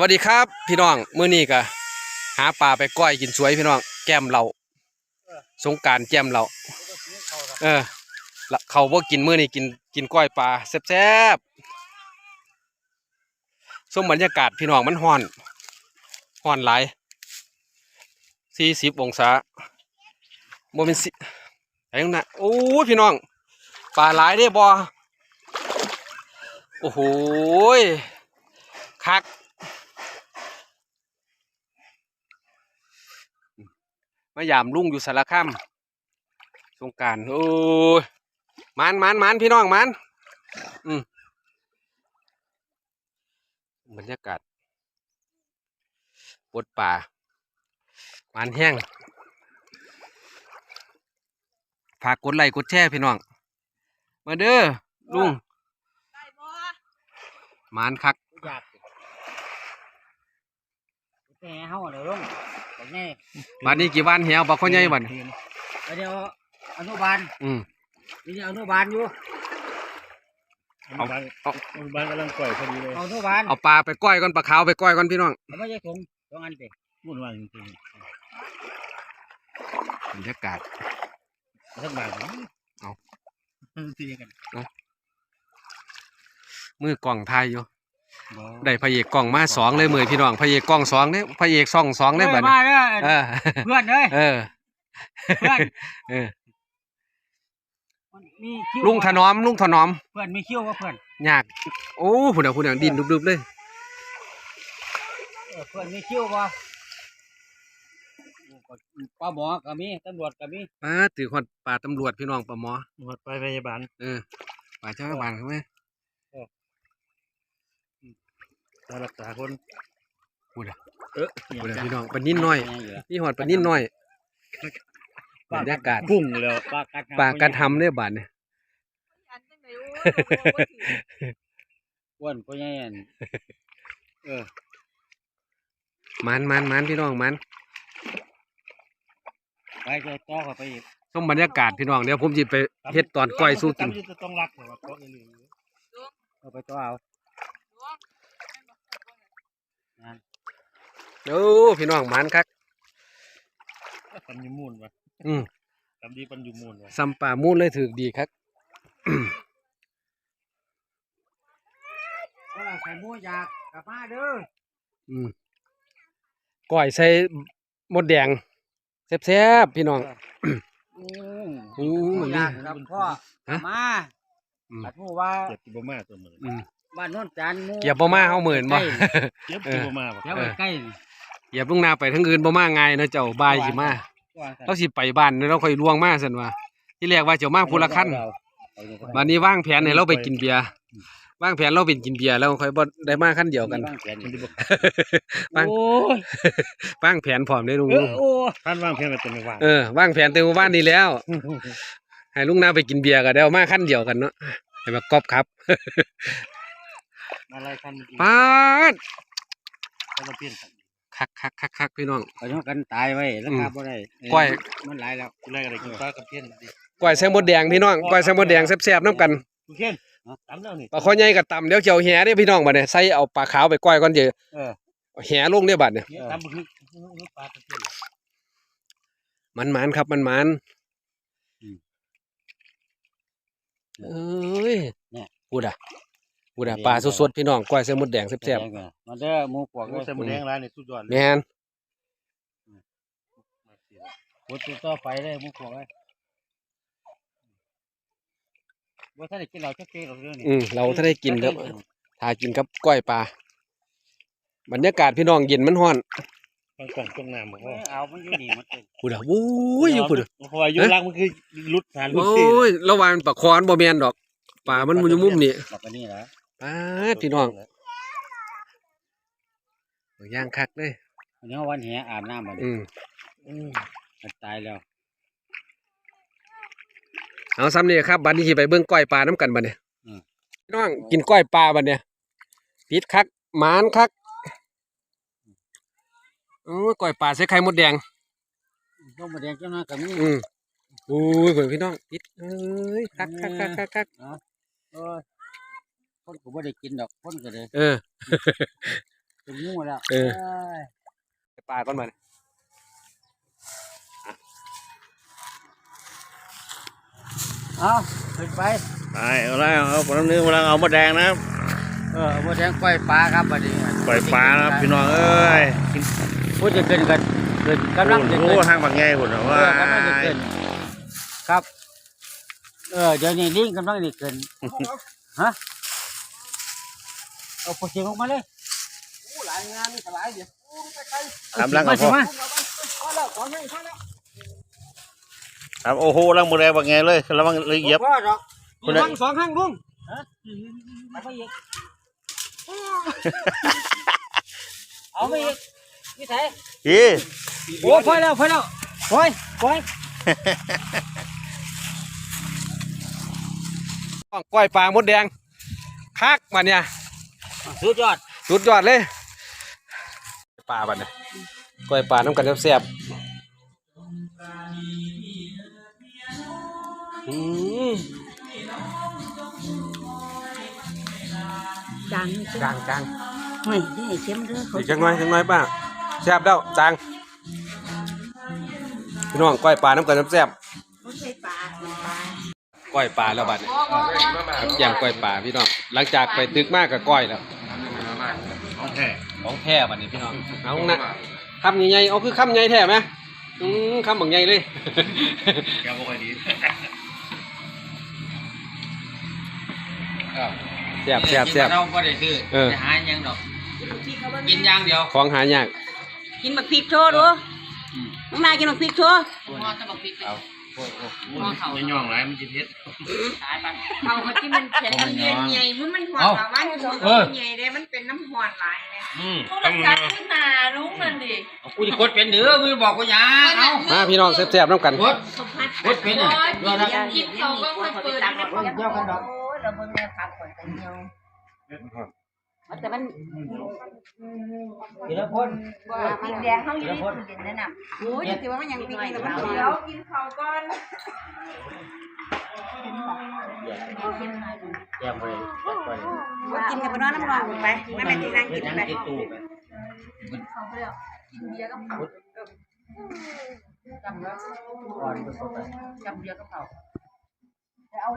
วัสดีครับ พี่น้องเมื้อนี้ก็หาปลาไปก้อยกินสวยพี่น้องแก้มเราสงการแก้มเราเออละเขาบ่กินเมื้อนี้กินกินก้อยปลาแซ่บๆส้มบรรยากาศพี่น้องมันฮ้อนฮ้อนหลาย40องศาบ่เป็นสิไอ้นั่นน่ะโอ้ยพี่น้องปลาหลายเด้บ่โอ้โหคัก มายามลุงอยู่สารคามสงการโอ้ยมันมันมันพี่น้องมันอืมบรรยากาศปวดป่ามันแห้งฝากกดไลค์กดแชร์พี่น้อง มาเด้อลุงมันคักอยากแหเฮาเดี๋ยวลง บอกแน่บัดนี้กี่วันเหี่ยวบักข้อใหญ่บัดนี้เดี๋ยวอนุบาลอืมนี่อนุบาลอยู่เอาบ้านเอาบ้านกำลังปล่อยพอดีเลยอนุบาลเอาปลาไปก้อยก่อนปลาขาวไปก้อยก่อนพี่น้องเอาไม่ใช่ถุงสองอันเด็กวุ่นวายจริงบรรยากาศๆสักบาทเอาตีกันมือกล่องไทยอยู่ ได้พระเอกกล่องมาสองเลยมือพี่น้องพระเอกกล่องสองเนี่ยพระเอกซ่องสองเนี่ยบัดนี้มาเด้อเออเพื่อนเอ้ยเออเพื่อนเออมันมีคิวลุงถนอมลุงถนอมเพื่อนมีคิวว่าเพื่อนยากโอ้ผู้น่ะผู้น่ะดินดุบๆเลยเออเพื่อนมีคิวว่าป้าหมอก็มีตำรวจก็มีป้าถือคนป่าตำรวจพี่น้องป่าหมอหมดไปพยาบาลเออป่าเจ้าบ้านเขาไหม ตารักษาคนพูดอะเออพูดอะพี่น้องปลานิ่นน้อยนี่หอดปลานิ่นน้อยบรรยากาศพุ่งแล้วปลากัดป่าการทำเนี่ยบาดเนี่ยอันจังได๋โอ้ยบ่บ่ถืออ้วนก็ยังอันเออมันมันมันพี่น้องมันไปเจอต่อเข้าไปอีกส้มบรรยากาศพี่น้องเดี๋ยวผมจะไปเฮ็ดตอนก้อยสู้กินจะต้องรักเหรอเพราะอย่าลืมเอาไปต่อเอา หลวงแม่นบ่ถูกบ่เนี่ย โอ้พี่น้องมันคักปันยูมูลวะอืมทำดีปันยูมูลวะซัมป่ามูนเลยถือดีครับก็ใส่หมูอยากกลับมาเด้ออืมก้อยใส่หมดแดงแซ่บๆพี่น้องอืมอืหมมูมันอนี่ ยากกลับพ่อฮะมาอืม บัดหูว่าเจ็บกิบมาตัวมืออืมบ้านโน้นจานหมูเกียบบ่มาเฮาหมื่นบ่เจ็บกิบมาปะเดี๋ยวไปใกล้นี่เห ยียบลุงนาไปทั้งอื่นบ่มาง่ายนะเจ้าบายสิมาว่ากันเราสิไปบ้านแล้วเราค่อยล่วงมาซั่นว่า ที่แรกว่าเจ้ามาผู้ละคันเอาอยู่บัดนี้วางแผนให้เราไปกินเบียร์วางแผนเราเป็นกินเบียร์แล้วค่อยบ่ได้มาคันเดียวกัน บ้างแผนมันจะบอกบ้างโอ้ยวางแผนพร้อมได้ลุงเออโอ้ยท่านว่างเพียงแต่ไม่ว่างเออวางแผนแต่หมู่บ้านนี้แล้ว ให้ลุงนาไปกินเบียร์ก็ได้เอามาคันเดียวกันเนาะให้มากอบครับอะไรท่านจริงปาดท่านมาเปลี่ยนกัน คักคักคักคักพี่น้องเอาอยู่กันตายไว้แล้วครับบ่ได้ก้อย มันหลายแล้วทีแรกอะไรกินปลากับเพี้ยนดิก้อยใส่หมดแดงพี่น้องก้อยใส่หมดแดงแซ่บๆน้ำกันกูเพี้ยนตามแล้วนี่ ปลาข้อใหญ่กับตำเดี๋ยวเจียวแหเด้พี่น้องบัดเนี่ยใส่เอาปลาขาวไปก้อยก่อนเดี๋ยวเออเอาแหลงเด้อบัดเนี่ยตามคือปลากับเพี้ยน มันมันๆครับมันมันเอ้ยเนี่ย พูดอะ พูดอะปลาสดๆพี่น้องก้อยใส่หมดแดงแซ่บมาเด้อหมูปวกโอ้ใส่หมูแดงร้านนี่สุดยอดๆเลยแม่นกดติดต่อไปเลยหมูปวกเลยว่าถ้าได้กินเราจะเก่งหรอกเรื่องนี้อืมเราถ้าได้กินครับถ้ากินกับก้อยปลาบรรยากาศพี่น้องเย็นมันฮ้อนบางกล่องตรงน้ำบอกเอว่าอเอามันอยู่นี่มันเป็นพูดอะโอ้ยอยู่พูดอะเพราะว่ายุรักมันคือรุดฐานรุดโอ้ซี่ยระหวังปลาคอนบ่แม่นดอกปลามันอยู่มุมนี่ แบบนี้แหละ ปาดพี่น้องย่างคักเลยอันนี้วันแหอาบน้ำมันอืมมันตายแล้วเอาซ้ำนี่ครับบัดนี้สิไปเบิ่งก้อยปลาน้ำกันบัดเนี่ยพี่น้องกินก้อยปลาบัดเนี่ยปิดคักหมานคักโอ้ยก้อยปลาใส่ไข่มดแดง ต้องมาแดงเจ้าหน้ากับนี่อืมโอ้ยเพิ่นพี่น้องปิดเอ้ยคักคักคักคักคักเออ คนก็ไม่ได้กินดอกคนก็เลยเออเป็นงูแล้วเออยไปปลาก่อนมันเอาขึ้นไปไปเอาละเอาปลาเนื้อมาเอามาแดงนะเออมาแทงปล่อยปลาครับบัดนี้ปล่อยปลานะพี่น้องเอ้ยพูดจะเกินกันเกินกำลังจะโอ้เกินทางบางไงหุ่นเอว่าอกำลังจะเกินครับ เออเดี๋ยวนี้ลิงกำลังจะเกินฮะ เอาโปรเจกต์ออกมาเลยหลายงานนี่ก็หลายเดี๋ยวทำรังมากับสิพ่อมาครับโอ้โหรังบางแดงบางไงเลยระวังเลยเหยียบพ่อดอกคนละทั้งสองข้างลุงเอาไปอีกเอาไปอีกนี่ไสพี่โอ้พอแล้วพอแล้วปล่อยปล่อยก้อยปลามดแดงคักมันเนี่ย สุดยอดสุดยอดเลยปลาบัดเนี่ยก้อยปลาน้ำกันแซ่บๆอืมจังกลางกลางไม่ได้เข้มเด้อเขาอีกจังน้อยจังน้อยป้าแซ่บแล้วจางพี่น้องก้อยปลาน้ำกันแซ่บเขาใช้ปลาปลาๆก้อยปลาแล้วบัดเนี่ยอย่างก้อยปลาพี่น้องหลังจากไปตึกมากกับก้อยแล้วของ แท้ของแท้บัดนี้พี่น้องเอานะคำใหญ่ๆเอาคือคำใหญ่แท้ไหมอืมคำบักใหญ่เลยแกบอกไอ้ดีแซ่บแซ่บแซ่บเราก็ได้ซื้อเออไปหาหยังดอกกินอย่างเดียวของหายากกินบักพริกโชว์ดูน้องนายกินบักพริกโชว์เอา โอ้โหไม่ย่องไรมันจะเพ็ดเขาเขาที่มันแข็งเย็นใหญ่มันมันหอนแบบว่ามันใหญ่เลยมันเป็นน้ำหอนหลายเลยอืมโทรศัพท์ขึ้นมาลุงนั่นดิกูจะกดเป็นเด้อมึงบอกกูหยังเอามาพี่น้องแซ่บๆน้ำกันกดสมพัฒน์กดเป็นอะยอดละกินเขาก็ค่อยเปิดนะโอ้ยเราเบิ่งแม่พักก่อนกันเดียว แต่มันทีละคนว่าพริกแดงเขาอยู่ในตู้เย็นนั่นน่ะโอ้ยถือว่ามันยังพริกแต่มันเดี๋ยวกินเขาก่อนแก้มไปไปว่ากินกับน้องน้ำร้อนไปไม่ไม่กินนั่งเฮ็กิดนหยังไปติดตู้ไปเขาไปแล้วกินเบียร์กับเขาก่อนก็เข้าไปจำเบียร์กับเขา